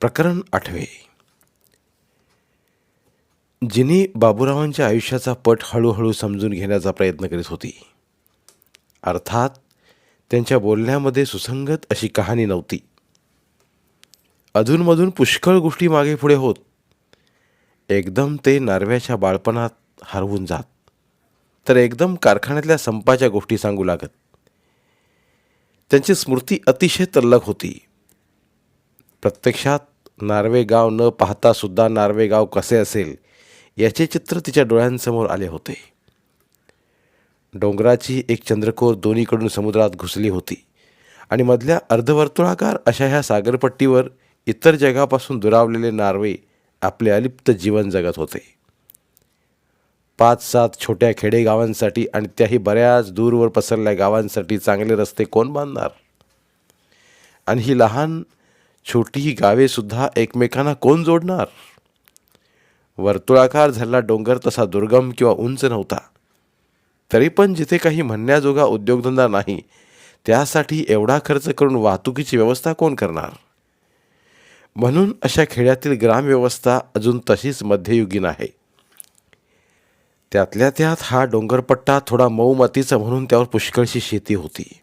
प्रकरण आठवे. जिनी बाबूरावांच्या आयुष्याचा पट हळूहळू समजून घेण्याचा प्रयत्न करीत होती. अर्थात त्यांच्या बोलण्यामध्ये सुसंगत अशी कहाणी नव्हती. अधूनमधून पुष्कळ गोष्टी मागे पुढे होत. एकदम ते नारव्याच्या बाळपणात हरवून जात. तर एकदम कारखान्यातल्या संपाच्या गोष्टी सांगू लागत. त्यांची स्मृती अतिशय तल्लक होती. प्रत्यक्षात नार्वे गाव न पाहता सुद्धा नार्वे गाव कसे असेल याचे चित्र तिच्या डोळ्यांसमोर आले होते. डोंगराची एक चंद्रकोर दोन्हीकडून समुद्रात घुसली होती आणि मधल्या अर्धवर्तुळाकार अशा ह्या सागरपट्टीवर इतर जगापासून दुरावलेले नार्वे आपले अलिप्त जीवन जगत होते. पाच सात छोट्या खेडेगावांसाठी आणि त्याही बऱ्याच दूरवर पसरल्या गावांसाठी चांगले रस्ते कोण बांधणार? आणि ही लहान छोटी गावे सुद्धा एकमेकांना कोण जोडणार? वर्तुळाकार झालेला डोंगर तसा दुर्गम किंवा उंच नव्हता. तरी पण जिथे काही म्हणण्याजोगा उद्योगधंदा नाही त्यासाठी एवढा खर्च करून वाहतुकीची व्यवस्था कोण करणार? म्हणून अशा खेड्यातील ग्रामव्यवस्था अजून तशीच मध्ययुगीन आहे. त्यातल्या त्यात हा डोंगरपट्टा थोडा मऊ मातीचा म्हणून त्यावर पुष्कळशी शेती होती.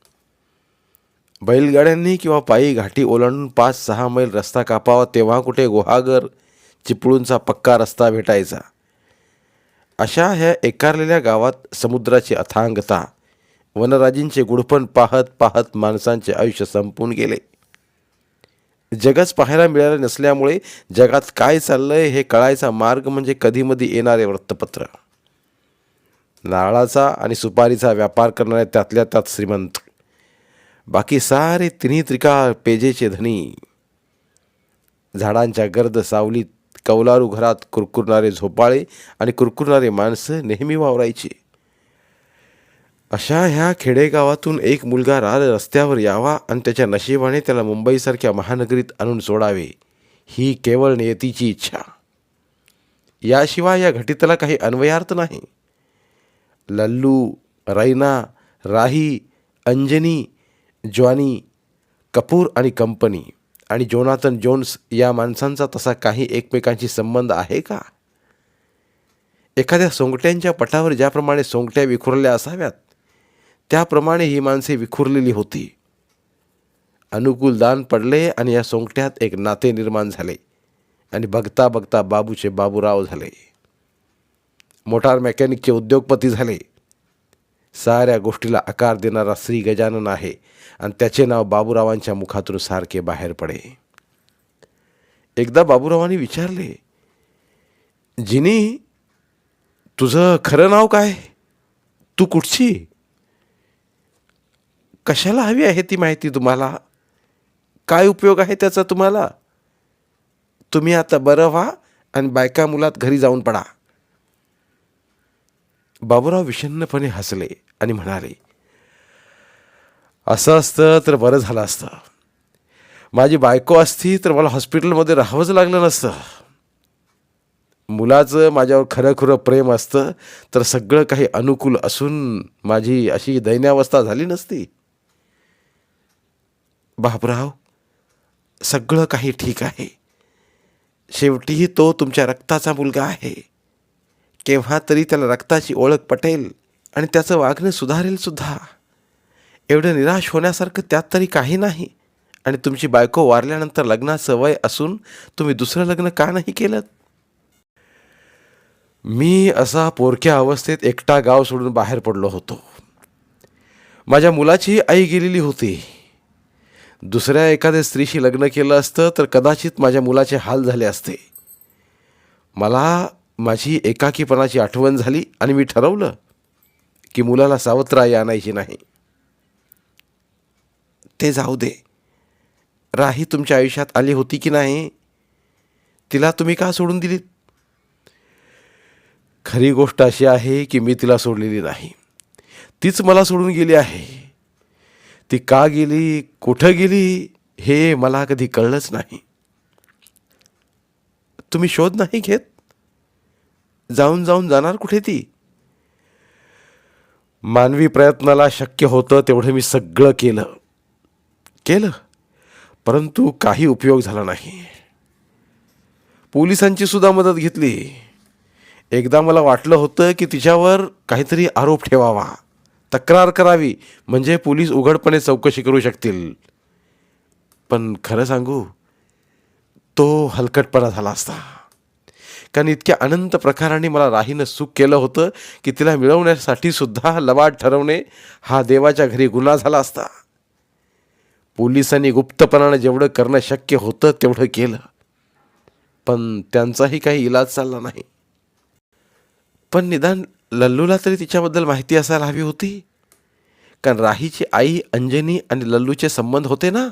बैलगाड्यांनी किंवा पायी घाटी ओलांडून पाच सहा मैल रस्ता कापावा तेव्हा कुठे गुहागर चिपळूणचा पक्का रस्ता भेटायचा? अशा ह्या एकारलेल्या गावात समुद्राची अथांगता वनराजींचे गुडपण पाहत पाहत माणसांचे आयुष्य संपून गेले. जगच पाहायला मिळालं नसल्यामुळे जगात काय चाललंय हे कळायचा मार्ग म्हणजे कधीमधी येणारे वृत्तपत्र. नारळाचा आणि सुपारीचा व्यापार करणारे त्यातल्या त्यात श्रीमंत बाकी सारे तिन्ही त्रिकाळ पेजेचे धनी. झाडांच्या गर्द सावलीत कौलारू घरात कुरकुरणारे झोपाळे आणि कुरकुरणारे माणसं नेहमी वावरायची. अशा ह्या खेडेगावातून एक मुलगा राज रस्त्यावर यावा आणि त्याच्या नशिबाने त्याला मुंबईसारख्या महानगरीत आणून सोडावे. ही केवळ नियतीची इच्छा. याशिवाय या घटितला काही अन्वयार्थ नाही. लल्लू रैना राही अंजनी जॉनी कपूर आणि कंपनी आणि जोनाथन जोन्स या माणसांचा तसा काही एकमेकांशी संबंध आहे का? एखाद्या सोंगट्यांच्या पटावर ज्याप्रमाणे सोंगट्या विखुरल्या असाव्यात त्याप्रमाणे ही माणसे विखुरलेली होती. अनुकूल दान पडले आणि या सोंगट्यात एक नाते निर्माण झाले आणि बघता बघता बाबूचे बाबूराव झाले. मोटार मेकॅनिकचे उद्योगपती झाले. साऱ्या गोष्टीला आकार देणारा श्री गजानन आहे आणि त्याचे नाव बाबूरावांच्या मुखातून सारखे बाहेर पडे. एकदा बाबूरावांनी विचारले जिनी तुझं खरं नाव काय? तू कुठची? कशाला हवी आहे ती माहिती तुम्हाला? काय उपयोग आहे त्याचा तुम्हाला? तुम्ही आता बरं व्हा आणि बायका मुलात घरी जाऊन पडा. बाबूराव विषण्णपणे हसले. आणि म्हणाले असं असतं तर बरं झालं असतं. माझी बायको असती तर मला हॉस्पिटलमध्ये राहावंच लागलं नसतं. मुलाचं माझ्यावर खरं खरं प्रेम असतं तर सगळं काही अनुकूल असून माझी अशी दैन्यावस्था झाली नसती. बापराव सगळं काही ठीक आहे. शेवटीही तो तुमच्या रक्ताचा मुलगा आहे. केव्हा तरी त्याला रक्ताची ओळख पटेल. आणि त्याचं वागणं सुधारेल सुद्धा. एवढं निराश होण्यासारखं त्यात तरी काही नाही. आणि तुमची बायको वारल्यानंतर लग्नाचं वय असून तुम्ही दुसरं लग्न का नाही केलं? मी असा पोरक्या अवस्थेत एकटा गाव सोडून बाहेर पडलो होतो. माझ्या मुलाची आई गेलेली होती. दुसऱ्या एखाद्या स्त्रीशी लग्न केलं असतं तर कदाचित माझ्या मुलाचे हाल झाले असते. मला माझी एकाकीपणाची आठवण झाली आणि मी ठरवलं की मुलाला सावत्र आई आणायची नाही. ते जाऊ दे. राही तुमच्या आयुष्यात आली होती की नाही? तिला तुम्ही का सोडून दिलीत? खरी गोष्ट अशी आहे की मी तिला सोडलेली नाही. तीच मला सोडून गेली आहे. ती का गेली कुठं गेली हे मला कधी कळलंच नाही. तुम्ही शोध नाही घेत? जाऊन जाऊन जाणार कुठे ती? मानवी प्रयत्नाला शक्य होतं तेवढं मी सगळं केलं. केलं. परंतु काही उपयोग झाला नाही. पोलिसांची सुद्धा मदत घेतली. एकदा मला वाटलं होतं की तिच्यावर काहीतरी आरोप ठेवावा. तक्रार करावी. म्हणजे पोलीस उघडपणे चौकशी करू शकतील. पण खरं सांगू तो हलकटपणा झाला असता. कारण इतक्या अनंत प्रकाराने मला राहीनं सुख केलं होतं की तिला मिळवण्यासाठी सुद्धा लवाद ठरवणे हा देवाच्या घरी गुन्हा झाला असता. पोलिसांनी गुप्तपणानं जेवढं करणं शक्य होतं तेवढं केलं. पण त्यांचाही काही इलाज चालला नाही. पण निदान लल्लूला तरी तिच्याबद्दल माहिती असायला हवी होती. कारण राहीची आई अंजनी आणि लल्लूचे संबंध होते ना?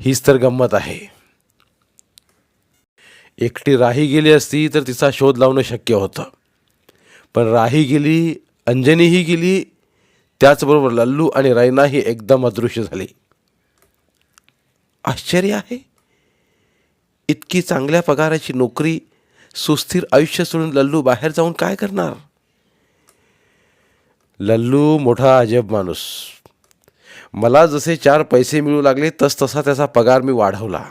हीच तर गंमत आहे. एकटी राही गेली असती तर तिचा शोध लावणं शक्य होतं. पण राही गेली अंजनीही गेली त्याचबरोबर लल्लू आणि रैनाही एकदम अदृश्य झाली. आश्चर्य आहे. इतकी चांगल्या पगाराची नोकरी सुस्थिर आयुष्य सोडून लल्लू बाहेर जाऊन काय करणार? लल्लू मोठा अजब माणूस. मला जसे चार पैसे मिळू लागले तस तसा त्याचा पगार मी वाढवला.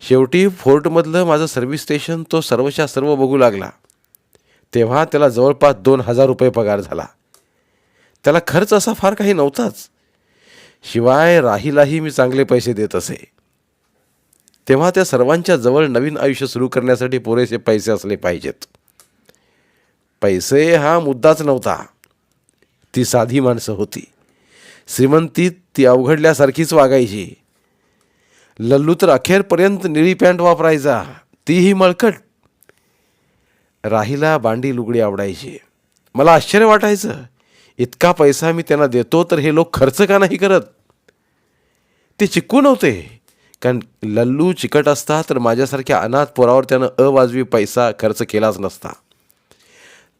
शेवटी फोर्टमधलं माझं सर्व्हिस स्टेशन तो सर्वशा सर्व बघू लागला. तेव्हा त्याला जवळपास दोन हजार रुपये पगार झाला. त्याला खर्च असा फार काही नव्हताच. शिवाय राहीलाही मी चांगले पैसे देत असे. तेव्हा त्या सर्वांच्या जवळ नवीन आयुष्य सुरू करण्यासाठी पुरेसे पैसे असले पाहिजेत. पैसे हा मुद्दाच नव्हता. ती साधी माणसं होती. श्रीमंतीत ती अवघडल्यासारखीच वागायची. लल्लू तर अखेरपर्यंत निळी पॅन्ट वापरायचा. तीही मळकट. राहीला बांडी लुगडी आवडायची. मला आश्चर्य वाटायचं. इतका पैसा मी त्यांना देतो तर हे लोक खर्च का नाही करत? ते चिकू नव्हते. कारण लल्लू चिकट असता तर माझ्यासारख्या अनाथ पोरावर त्यानं अवाजवी पैसा खर्च केलाच नसता.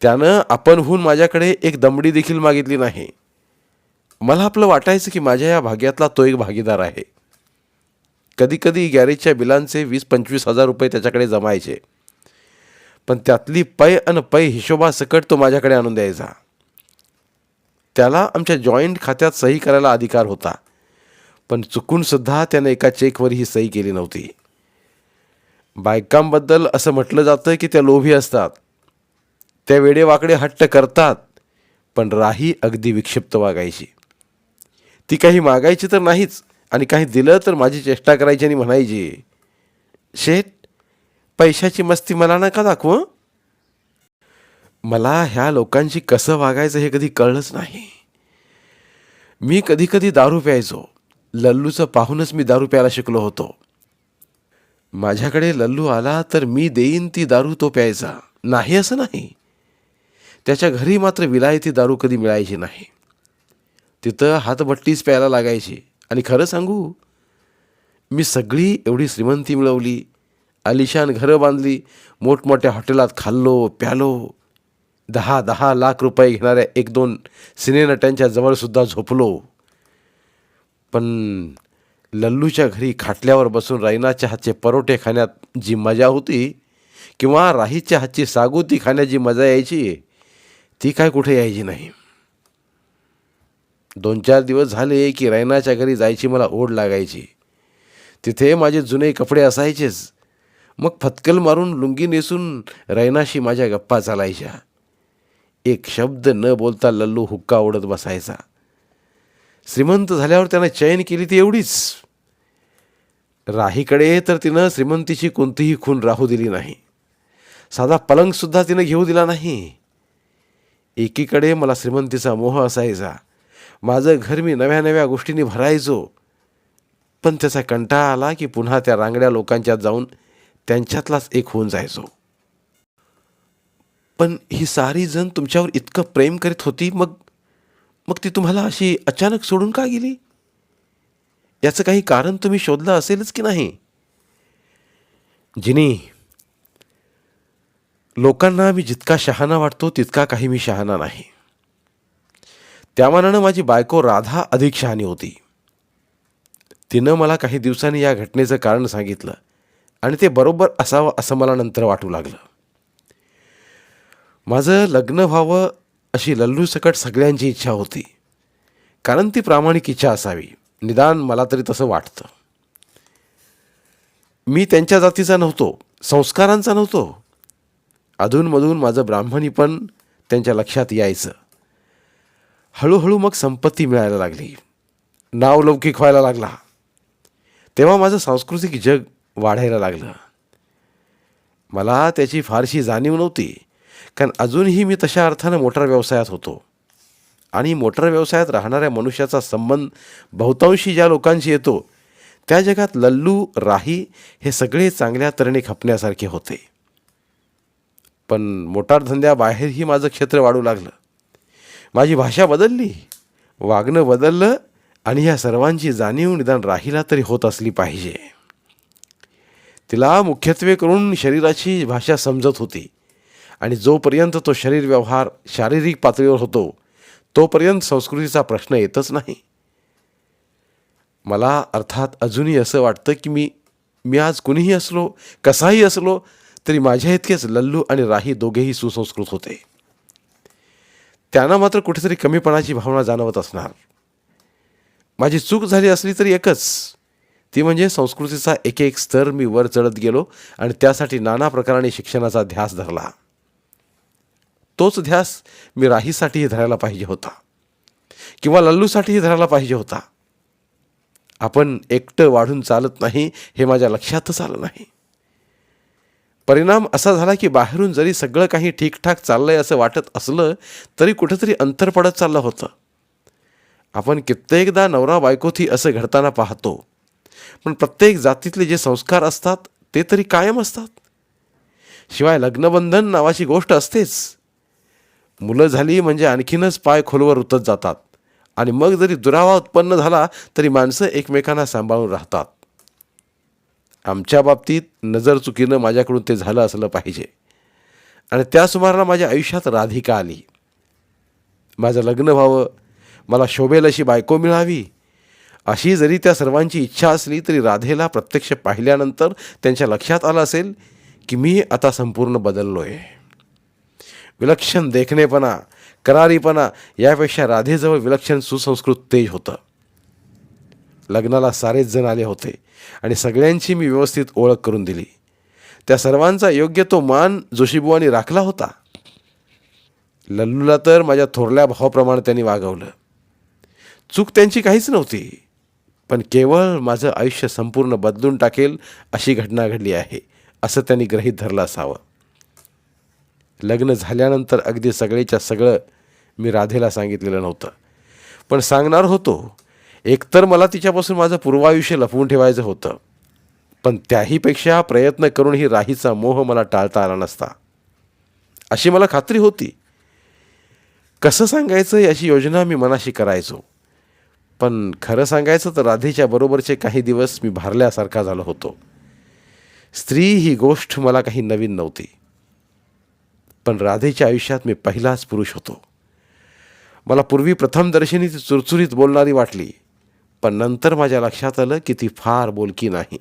त्यानं आपणहून माझ्याकडे एक दमडी देखील मागितली नाही. मला आपलं वाटायचं की माझ्या या भाग्यातला तो एक भागीदार आहे. कधीकधी गॅरेजच्या बिलांचे वीस पंचवीस हजार रुपये त्याच्याकडे जमायचे. पण त्यातली पै अन पै हिशोबासकट तो माझ्याकडे आणून द्यायचा. त्याला आमच्या जॉईंट खात्यात सही करायला अधिकार होता. पण चुकूनसुद्धा त्याने एका चेकवर ही सही केली नव्हती. बायकांबद्दल असं म्हटलं जातं की त्या लोभी असतात. त्या वेडेवाकडे हट्ट करतात पण राही अगदी विक्षिप्त वागायची. ती काही मागायची तर नाहीच. आणि काही दिलं तर माझी चेष्टा करायची आणि म्हणायची. शेठ पैशाची मस्ती मला नका दाखव मला ह्या लोकांशी कसं वागायचं हे कधी कळलंच नाही. मी कधी कधी दारू प्यायचो. लल्लूचं पाहूनच मी दारू प्यायला शिकलो होतो. माझ्याकडे लल्लू आला तर मी देईन ती दारू तो प्यायचा. नाही असं नाही. त्याच्या घरी मात्र विलायती दारू कधी मिळायची नाही. तिथं हातभट्टीच प्यायला लागायची. आणि खरं सांगू मी सगळी एवढी श्रीमंती मिळवली आलिशान घरं बांधली मोठमोठ्या हॉटेलात खाल्लो प्यालो. दहा दहा लाख रुपये घेणाऱ्या एक दोन सिनेनट्यांच्या जवळसुद्धा झोपलो. पण लल्लूच्या घरी खाटल्यावर बसून राईनाच्या हातचे परोठे खाण्यात जी मजा होती किंवा राहीच्या हातची सागोती खाण्यात जी मजा यायची ती काय कुठे यायची नाही. दोन चार दिवस झाले की रैनाच्या घरी जायची मला ओढ लागायची. तिथे माझे जुने कपडे असायचेच. मग फतकल मारून लुंगी नेसून रैनाशी माझ्या गप्पा चालायच्या. एक शब्द न बोलता लल्लू हुक्का ओढत बसायचा. श्रीमंत झाल्यावर त्यानं चयन केली ती एवढीच. राहीकडे तर तिनं श्रीमंतीची कोणतीही खून राहू दिली नाही. साधा पलंगसुद्धा तिनं घेऊ दिला नाही. एकीकडे मला श्रीमंतीचा मोह असायचा. माझं घर मी नव्या नव्या गोष्टींनी भरायचो. पण त्याचा कंटाळा आला की पुन्हा त्या रांगड्या लोकांच्यात जाऊन त्यांच्यातलाच एक होऊन जायचो. पण ही सारी जण तुमच्यावर इतकं प्रेम करीत होती मग मग ती तुम्हाला अशी अचानक सोडून का गेली? याचं काही कारण तुम्ही शोधलं असेलच की नाही? जिनी लोकांना मी जितका शहाणा वाटतो तितका काही मी शहाणा नाही. त्यामानानं माझी बायको राधा अधिक शहाणी होती. तिनं मला काही दिवसांनी या घटनेचं कारण सांगितलं आणि ते बरोबर असावं असं मला नंतर वाटू लागलं. माझं लग्न व्हावं अशी लल्लूसकट सगळ्यांची इच्छा होती. कारण ती प्रामाणिक इच्छा असावी. निदान मला तरी तसं वाटतं. मी त्यांच्या जातीचा नव्हतो संस्कारांचा नव्हतो. अधूनमधून माझं ब्राह्मणी पण त्यांच्या लक्षात यायचं. हळूहळू मग संपत्ती मिळायला लागली. नावलौकिक व्हायला लागला. तेव्हा माझं सांस्कृतिक जग वाढायला लागलं. मला त्याची फारशी जाणीव नव्हती कारण अजूनही मी तशा अर्थानं मोटार व्यवसायात होतो. आणि मोटार व्यवसायात राहणाऱ्या मनुष्याचा संबंध बहुतांशी ज्या लोकांशी येतो त्या जगात लल्लू राही हे सगळे चांगल्या तऱ्हेने खपण्यासारखे होते. पण मोटारधंद्याबाहेरही माझं क्षेत्र वाढू लागलं. माझी भाषा बदलली. वागणं बदललं आणि ह्या सर्वांची जाणीव निदान राहिला तरी होत असली पाहिजे. तिला मुख्यत्वे करून शरीराची भाषा समजत होती. आणि जोपर्यंत तो शरीर व्यवहार शारीरिक पातळीवर होतो तोपर्यंत संस्कृतीचा प्रश्न येतच नाही. मला अर्थात अजूनही असं वाटतं की मी मी आज कुणीही असलो कसाही असलो तरी माझ्या इतकेच लल्लू आणि राही दोघेही सुसंस्कृत होते. त्यांना मात्र कुठेतरी कमीपणाची भावना जाणवत असणार. माझी चूक झाली असली तरी एकच. ती म्हणजे संस्कृतीचा एक एक स्तर मी वर चढत गेलो आणि त्यासाठी नाना प्रकाराने शिक्षणाचा ध्यास धरला. तोच ध्यास मी राहीसाठीही धरायला पाहिजे होता. किंवा लल्लूसाठीही धरायला पाहिजे होता. आपण एकटं वाढून चालत नाही हे माझ्या लक्षातच आलं नाही. परिणाम असा झाला की बाहेरून जरी सगळं काही ठीकठाक चाललंय असं वाटत असलं तरी कुठंतरी अंतर पडत चाललं होतं. आपण कित्येकदा नवरा बायकोथी असं घडताना पाहतो. पण प्रत्येक जातीतले जे संस्कार असतात ते तरी कायम असतात. शिवाय लग्नबंधन नावाची गोष्ट असतेच. मुलं झाली म्हणजे आणखीनच पाय खोलवर उतत जातात. आणि मग जरी दुरावा उत्पन्न झाला तरी माणसं एकमेकांना सांभाळून राहतात. आमच्या बाबतीत नजर चुकीनं माझ्याकडून ते झालं असलं पाहिजे. आणि त्या सुमाराला माझ्या आयुष्यात राधिका आली. माझं लग्न व्हावं मला शोभेल अशी बायको मिळावी अशी जरी त्या सर्वांची इच्छा असली तरी राधेला प्रत्यक्ष पाहिल्यानंतर त्यांच्या लक्षात आलं असेल की मी आता संपूर्ण बदललो आहे विलक्षण देखणेपणा करारीपणा यापेक्षा राधेजवळ विलक्षण सुसंस्कृत तेज होतं. लग्नाला सारेच जण आले होते. आणि सगळ्यांची मी व्यवस्थित ओळख करून दिली. त्या सर्वांचा योग्य तो मान जोशीबुवानी राखला होता. लल्लूला तर माझ्या थोरल्या भावाप्रमाणे त्यांनी वागवलं. चूक त्यांची काहीच नव्हती पण केवळ माझं आयुष्य संपूर्ण बदलून टाकेल अशी घटना घडली आहे असं त्यांनी गृहीत धरलं असावं. लग्न झाल्यानंतर अगदी सगळेच्या सगळं मी राधेला सांगितलेलं नव्हतं पण सांगणार होतो एकतर मला तिच्यापासून माझं पूर्वायुष्य लपवून ठेवायचं होतं. पण त्याहीपेक्षा प्रयत्न करूनही राहीचा मोह मला टाळता आला नसता. अशी मला खात्री होती. कसं सांगायचं याची योजना मी मनाशी करायचो. पण खरं सांगायचं तर राधेच्या बरोबरचे काही दिवस मी भारल्यासारखा झालो होतो. स्त्री ही गोष्ट मला काही नवीन नव्हती. पण राधेच्या आयुष्यात मी पहिलाच पुरुष होतो. मला पूर्वी प्रथमदर्शनी ती चुरचुरीत बोलणारी वाटली. पण नंतर माझ्या लक्षात आलं की ती फार बोलकी नाही.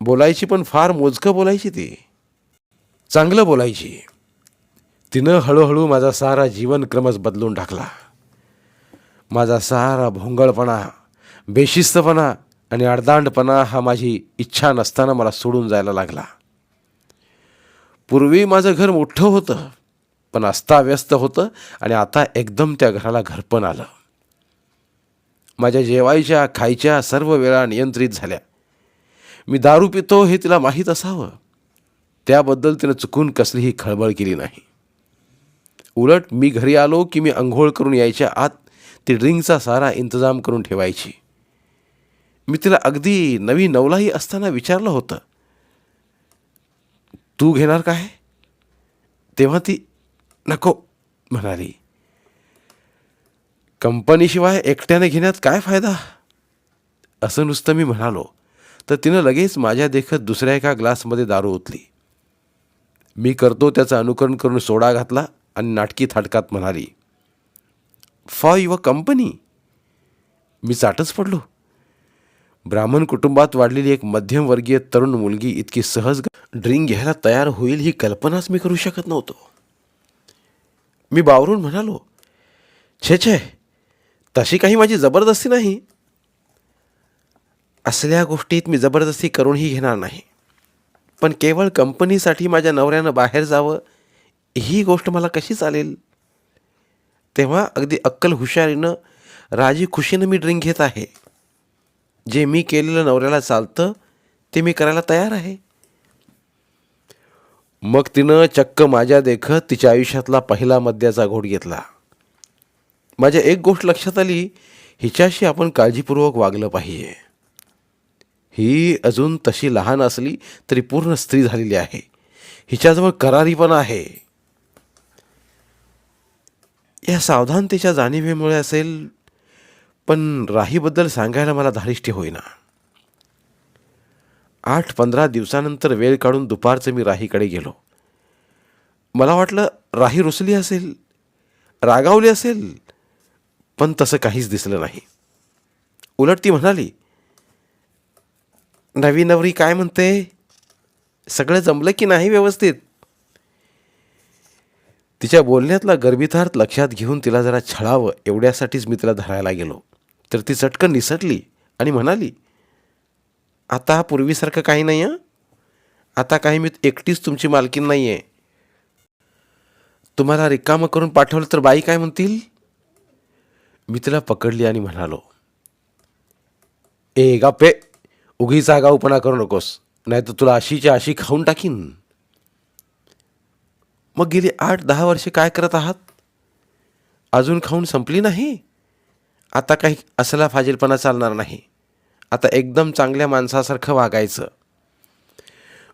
बोलायची पण फार मोजकं बोलायची ती. चांगलं बोलायची. तिनं हळूहळू माझा सारा जीवनक्रमच बदलून टाकला. माझा सारा भोंगळपणा बेशिस्तपणा आणि अडदांडपणा हा माझी इच्छा नसताना मला सोडून जायला लागला. पूर्वी माझं घर मोठं होतं पण अस्ताव्यस्त होतं आणि आता एकदम त्या घराला घरपण आलं. माझ्या जेवायच्या खायच्या सर्व वेळा नियंत्रित झाल्या. मी दारू पितो हे तिला माहीत असावं. त्याबद्दल तिनं चुकून कसलीही खळबळ केली नाही. उलट मी घरी आलो की मी अंघोळ करून यायच्या आत ती ड्रिंकचा सारा इंतजाम करून ठेवायची. मी तिला अगदी नवी नवलाही असताना विचारलं होतं तू घेणार काय? तेव्हा ती नको म्हणाली. कंपनीशिवाय एकट्याने घेण्यात काय फायदा? असं नुसतं मी म्हणालो तर तिनं लगेच माझ्या देखत दुसऱ्या एका ग्लासमध्ये दारू ओतली. मी करतो त्याचं अनुकरण करून सोडा घातला आणि नाटकी थाटकात म्हणाली फॉर युअर कंपनी. मी चाटच पडलो. ब्राह्मण कुटुंबात वाढलेली एक मध्यमवर्गीय तरुण मुलगी इतकी सहज ड्रिंक घ्यायला तयार होईल ही कल्पनाच मी करू शकत नव्हतो. मी बावरून म्हणालो छे छे तशी काही माझी जबरदस्ती नाही. असल्या गोष्टीत मी जबरदस्ती करूनही घेणार नाही. पण केवळ कंपनीसाठी माझ्या नवऱ्यानं बाहेर जावं ही गोष्ट मला कशी चालेल? तेव्हा अगदी अक्कल हुशारीनं राजी खुशीनं मी ड्रिंक घेत आहे. जे मी केलेलं नवऱ्याला चालतं ते मी करायला तयार आहे. मग तिनं चक्क माझ्या देखत तिच्या आयुष्यातला पहिला मद्याचा घोट घेतला. माझ्या एक गोष्ट लक्षात आली हिच्याशी आपण काळजीपूर्वक वागलं पाहिजे. ही अजून तशी लहान असली तरी पूर्ण स्त्री झालेली आहे. हिच्याजवळ करारी पण आहे. या सावधानतेच्या जाणीवेमुळे असेल पण राहीबद्दल सांगायला मला धारिष्ट होईना. आठ पंधरा दिवसानंतर वेळ काढून दुपारचं मी राहीकडे गेलो. मला वाटलं राही रुसली असेल रागावली असेल पण तसं काहीच दिसलं नाही. उलट ती म्हणाली नवी नवरी काय म्हणते? सगळं जमलं की नाही व्यवस्थित? तिच्या बोलण्यातला गर्भितार्थ लक्षात घेऊन तिला जरा छळावं एवढ्यासाठीच मी तिला धरायला गेलो. तर ती चटकन निसटली आणि म्हणाली आता पूर्वीसारखं काही नाही आहे आता काही मी एकटीच तुमची मालकीन नाही आहे तुम्हाला रिकामं करून पाठवलं तर बाई काय म्हणतील? मी तिला पकडली आणि म्हणालो ए गापे उगीचा आगाऊपणा करू नकोस नाही तर तुला अशीच्या अशी खाऊन टाकीन. मग गेली आठ दहा वर्षे काय करत आहात? अजून खाऊन संपली नाही? आता काही असला फाजीलपणा चालणार नाही. आता एकदम चांगल्या माणसासारखं वागायचं.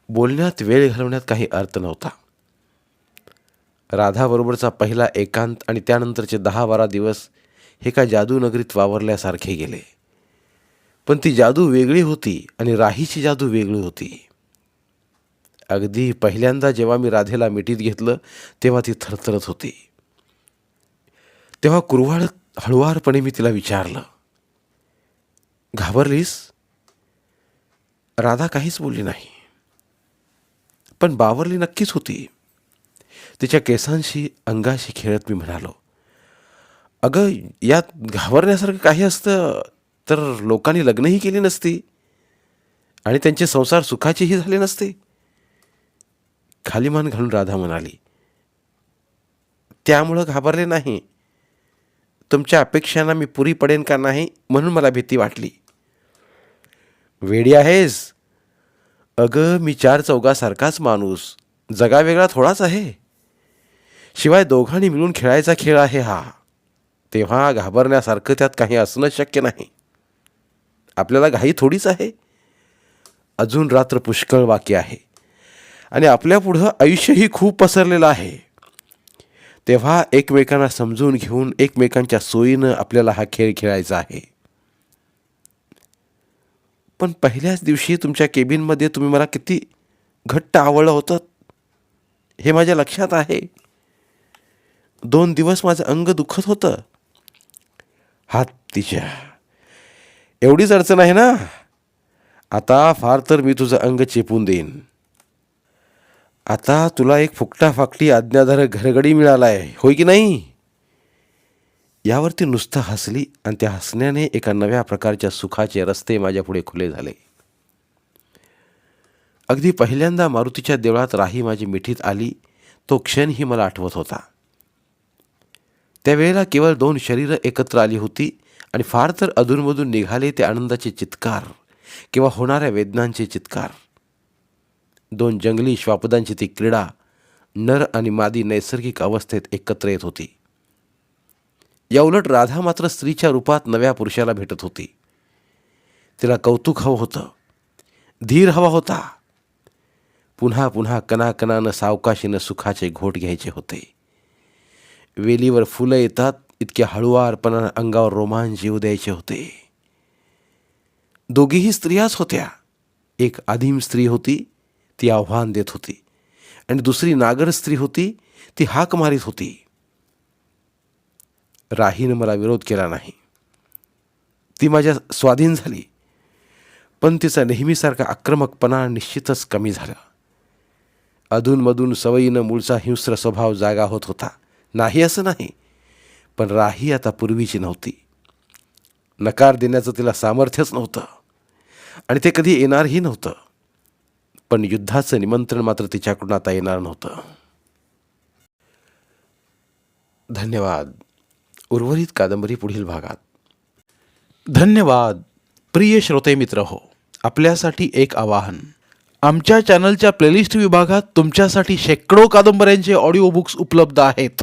बोलण्यात वेळ घालवण्यात काही अर्थ नव्हता. राधाबरोबरचा पहिला एकांत आणि त्यानंतरचे दहा बारा दिवस हे का जादूनगरीत वावरल्यासारखे गेले. पण ती जादू वेगळी होती आणि राहीची जादू वेगळी होती. अगदी पहिल्यांदा जेव्हा मी राधेला मिठीत घेतलं तेव्हा ती थरथरत होती. तेव्हा कुरवाळत हळुवारपणे मी तिला विचारलं घाबरलीस? राधा काहीच बोलली नाही. पण बावरली नक्कीच होती. तिच्या केसांशी अंगाशी खेळत मी म्हणालो अगं यात घाबरण्यासारखं काही असतं तर लोकांनी लग्नही केली नसती. आणि त्यांचे संसार सुखाचेही झाले नसते. खाली मान घालून राधा म्हणाली त्यामुळं घाबरले नाही. तुमच्या अपेक्षांना मी पुरी पडेन का नाही म्हणून मला भीती वाटली. वेडी आहेस. अगं मी चार चौघासारखाच माणूस. जगावेगळा थोडाच आहे. शिवाय दोघांनी मिळून खेळायचा खेळ आहे हा. तेव्हा घाबरण्यासारखं त्यात काही असणं शक्य नाही. आपल्याला घाई थोडीच आहे. अजून रात्र पुष्कळ बाकी आहे. आणि आपल्यापुढं आयुष्यही खूप पसरलेलं आहे. तेव्हा एकमेकांना समजून घेऊन एकमेकांच्या सोयीनं आपल्याला हा खेळ खेळायचा आहे. पण पहिल्याच दिवशी तुमच्या केबिनमध्ये तुम्ही मला किती घट्ट आवडलं होतं. हे माझ्या लक्षात आहे. दोन दिवस माझं अंग दुखत होतं. हात तिच्या. एवढीच अडचण आहे ना? आता फार तर मी तुझं अंग चेपून देईन. आता तुला एक फुकटा फाकटी आज्ञाधारक घरगडी मिळाला आहे होय की नाही? यावरती नुसतं हसली आणि त्या हसण्याने एका नव्या प्रकारच्या सुखाचे रस्ते माझ्यापुढे खुले झाले. अगदी पहिल्यांदा मारुतीच्या देवळात राही माझी मिठीत आली तो क्षणही मला आठवत होता. त्यावेळेला केवळ दोन शरीरं एकत्र आली होती आणि फार तर अधूनमधून निघाले ते आनंदाचे चित्कार किंवा होणाऱ्या वेदनांचे चित्कार. दोन जंगली श्वापदांची ती क्रीडा नर आणि मादी नैसर्गिक अवस्थेत एकत्र येत होती. या उलट राधा मात्र स्त्रीच्या रूपात नव्या पुरुषाला भेटत होती. तिला कौतुक हवं होतं. धीर हवा होता. पुन्हा पुन्हा कणाकणानं सावकाशीनं सुखाचे घोट घ्यायचे होते. वेलीवर फुलं येतात इतक्या हळुवारपणानं अंगावर रोमांच येऊ द्यायचे होते. दोघीही स्त्रियाच होत्या. एक आदिम स्त्री होती ती आव्हान देत होती. आणि दुसरी नागर स्त्री होती ती हाक मारीत होती. राहीनं मला विरोध केला नाही. ती माझ्या स्वाधीन झाली. पण तिचा नेहमीसारखा आक्रमकपणा निश्चितच कमी झाला. अधूनमधून सवयीनं मूळचा हिंस्र स्वभाव जागा होत होता. नाही असं नाही. पण राही आता पूर्वीची नव्हती. नकार देण्याचं तिला सामर्थ्यच नव्हतं. आणि ते कधी येणारही नव्हतं. पण युद्धाचं निमंत्रण मात्र तिच्याकडून आता येणार नव्हतं. धन्यवाद. उर्वरित कादंबरी पुढील भागात. धन्यवाद. प्रिय श्रोते मित्र हो आपल्यासाठी एक आवाहन. आमच्या चॅनलच्या प्लेलिस्ट विभागात तुमच्यासाठी शेकडो कादंबऱ्यांचे ऑडिओ बुक्स उपलब्ध आहेत.